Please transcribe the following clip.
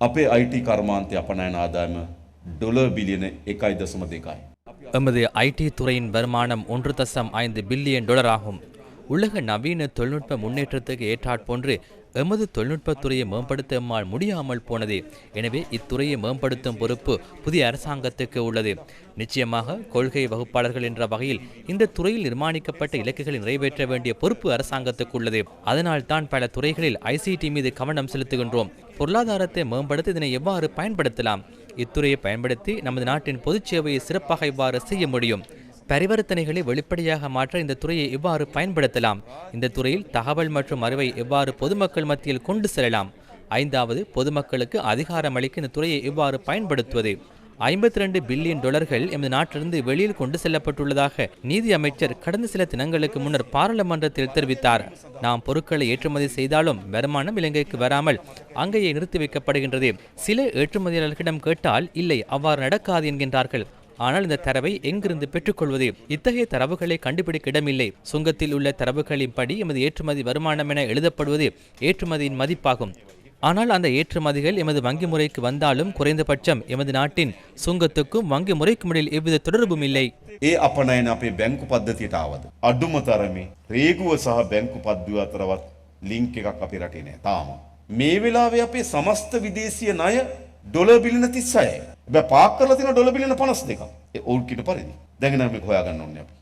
අපේ IT කර්මාන්තය අපනයන ආදායම ඩොලර් බිලියන එකයි දසම දෙකයි. எமது ஐடி துறையின் வருமானம் ஒன்று தசம் ஐந்து பில்லியன் டாலர் ஆகும் உலக நவீன தொழில்நுட்ப முன்னேற்றத்துக்கு ஏற்றாற்போன்று எமது தொழில்நுட்பத் துறையை மேம்படுத்த எம்மால் முடியாமல் போனது. எனவே இத்துறையை மேம்படுத்தும் பொறுப்பு புதிய அரசாங்கத்துக்கு உள்ளது. நிச்சயமாக கொள்கை வகுப்பாளர்கள் என்ற வகையில் இந்த துறையில் நிர்மாணிக்கப்பட்ட இலக்குகளை நிறைவேற்ற வேண்டிய பொறுப்பு அரசாங்கத்துக்கு உள்ளது. அதனால் தான் பல துறைகளில் ஐசிடி மீது கவனம் செலுத்துகின்றோம். பொருளாதாரத்தை மேம்படுத்த இதனை எவ்வாறு பயன்படுத்தலாம்? இத்துறையை பயன்படுத்தி நமது நாட்டின் பொதுச் சேவையை சிறப்பாக இவ்வாறு செய்ய முடியும். பரிவர்த்தனைகளை வெளிப்படையாக மாற்ற இந்த துறையை எவ்வாறு பயன்படுத்தலாம். இந்த துறையில் தகவல் மற்றும் அறிவை எவ்வாறு பொதுமக்கள் மத்தியில் கொண்டு செல்லலாம். ஐந்தாவது பொதுமக்களுக்கு அதிகாரம் அளிக்க இந்த துறையை எவ்வாறு பயன்படுத்துவது. ஐம்பத்தி ரெண்டு பில்லியன் டாலர்கள் எமது நாட்டிலிருந்து வெளியில் கொண்டு செல்லப்பட்டுள்ளதாக நீதி அமைச்சர் கடந்த சில தினங்களுக்கு முன்னர் பாராளுமன்றத்தில் தெரிவித்தார். நாம் பொருட்களை ஏற்றுமதி செய்தாலும் வருமானம் இலங்கைக்கு வராமல் அங்கேயே நிறுத்தி வைக்கப்படுகின்றது. சில ஏற்றுமதியாளர்களிடம் கேட்டால் இல்லை அவ்வாறு நடக்காது என்கின்றார்கள். ஆனால் இந்த தரவை எங்கிருந்து பெற்றுக்கொள்வது இத்தகைய தரவுகளை கண்டுபிடிக்க இடமில்லை சுங்கத்தில் உள்ள தரவுகளின்படி எமது ஏற்றுமதி வருமானம் என எழுதப்படுவது ஏற்றுமதியின் மதிப்பாகும் ஆனால் அந்த ஏற்றுமதிகள் எமது வங்கி முறைக்கு வந்தாலும் குறைந்தபட்சம் எமது நாட்டின் சுங்கத்துக்கும் வங்கி முறைக்கும் இடையில் எவ்வித தொடர்பும் இல்லை ඒ අපනයන අපේ බැංකු පද්ධතියට ආවද. අඩුම තරමේ රේගුව සහ බැංකු පද්දුව අතරවත් ලිංක් එකක් අපි රටේ නෑ තාම. මේ වෙලාවේ අපේ සමස්ත විදේශීය ණය ඩොලර් බිලියන 36යි. හැබැයි පාක් කරලා තියෙන ඩොලර් බිලියන 52ක්. ඒ ඔවුන් කියන පරිදි. දැන් නම් මේක හොයාගන්න ඕනේ අපි.